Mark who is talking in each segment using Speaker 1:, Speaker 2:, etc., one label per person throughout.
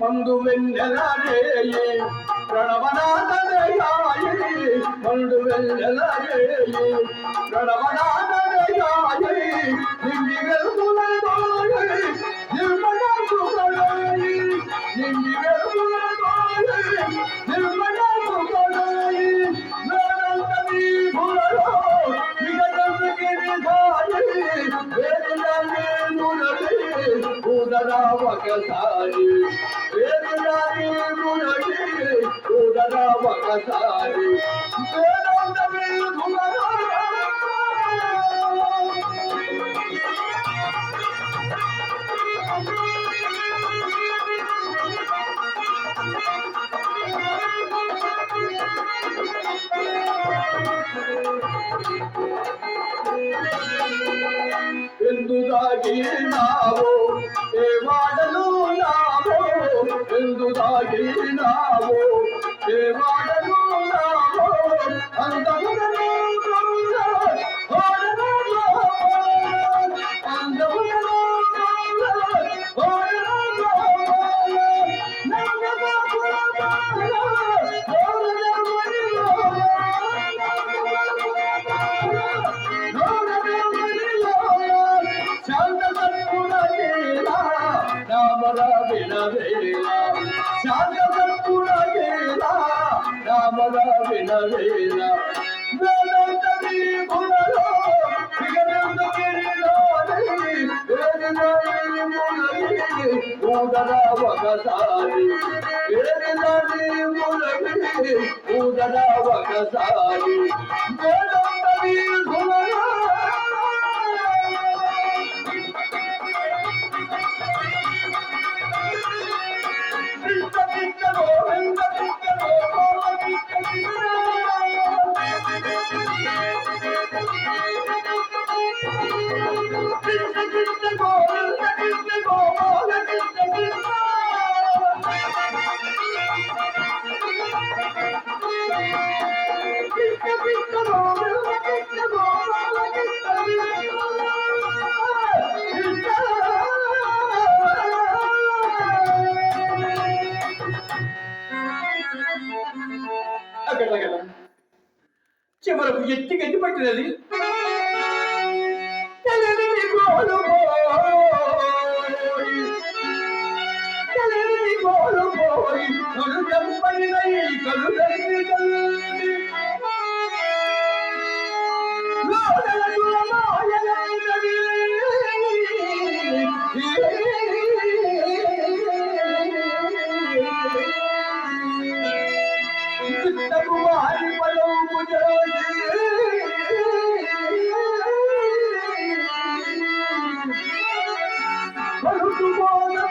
Speaker 1: మందు వెన్నెలరేయి ప్రణవనాథయాయి మందు వెన్నెలరేయి ప్రణవనాథయాయి నిండి ఎందుదాగినావో ఏ మాటలు నావో? ఎందుదాగినావో నావో ఒకసారి ఏరిదని మురగి ఊదరా ఒకసారి వేదంతని చివరకు ఎత్తి గట్టి పట్టినది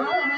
Speaker 1: Oh,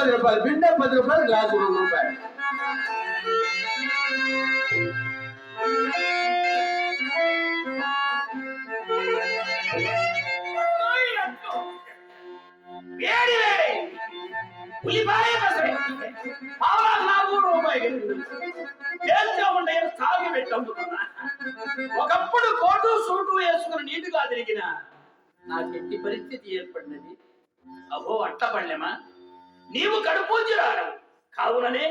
Speaker 1: పది రూపాయలు బిందె పది రూపాయలు గ్లాసు రెండు రూపాయలు.
Speaker 2: వేడి వేడి ఉల్లిపాయ పసడి పావులా నా రూపాయలు. తేల్చా ఉండే సాగి పెట్టమ్ముతున్నా ఒకప్పుడు కోటు సూటు వేసుకుని నీటుగా తిరిగిన నాకు ఎట్టి పరిస్థితి ఏర్పడినది? అహో అట్టపళ్ళెమా నీవు కడుపూంచి రాడు కావుననే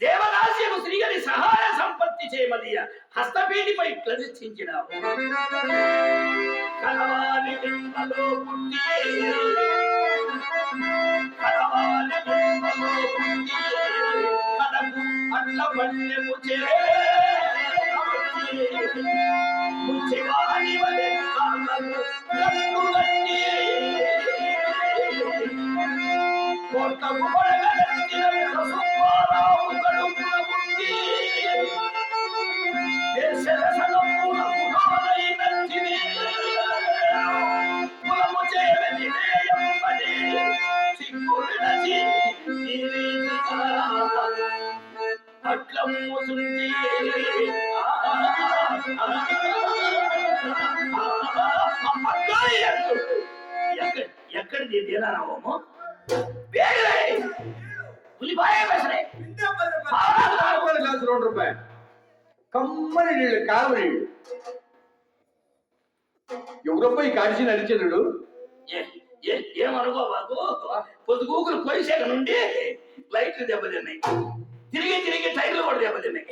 Speaker 2: దేవదాస్యకు శ్రీగని సహాయ సంపత్తి చేయమలియ హస్తపీటిపై ప్రతిష్ఠించినావు. కలవాలి జన్మలో పుట్టి కలవాలి జన్మలో పుట్టి అట్ల పల్లెము ముచ్చివాణి వలె కోటకు పడగలెత్తిన సుబ్బారావు కడుపున పుట్టి దేశద సగమున పునాదై కులము చేరని నేయంబడి సిగ్గు ఈ రీతిగా అట్లమ్ముతుంది. అట్లా ఎక్కడ ఎక్కడ- ఎక్కడిది
Speaker 1: కమ్మని నీళ్ళు కాలువ నీళ్ళు. ఎవరబ్బా ఈ కాడిచి నడిచినాడు
Speaker 2: ఏ- ఏ- ఏమనుకో బాబు. పొద్దుగూకులు పోయిసేక నుండి లైట్లు దెబ్బతిన్నాయి. తిరిగి తిరిగి టైర్లు కూడా దెబ్బతిన్నాయి.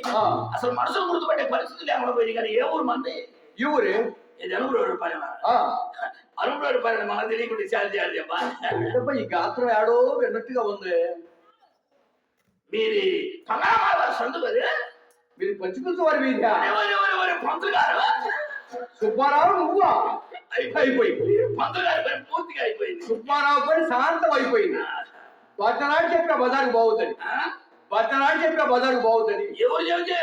Speaker 2: అసలు మనసులు గుర్తుపట్టే పరిస్థితి లేకుండా పోయింది కానీ ఏ ఊరు మంది?
Speaker 1: ఈ ఊరే?
Speaker 2: ఇది అనుభవ రూపాయల
Speaker 1: ఆ,
Speaker 2: అనుభవ రూపాయలు మన తెలియకుండా చాలు చేయాలి చెప్పా.
Speaker 1: ఈ గాత్రం ఏడో విన్నట్టుగా ఉంది.
Speaker 2: మీది పంగళమాల సందు కదా?
Speaker 1: మీరు పంచుకున్న వారి
Speaker 2: పంతులు గారు?
Speaker 1: సుబ్బారావు నువ్వా? అయిపోయింది.
Speaker 2: పంతులు గారి పని పూర్తిగా అయిపోయింది.
Speaker 1: సుబ్బారావు పని శాంతం అయిపోయింది. పచ్చనాడు చెప్పిన బజార్కు బాగుతుంది? పచ్చనాడు చెప్పిన బజార్కు బాగుతుంది
Speaker 2: ఎవరు చెబితే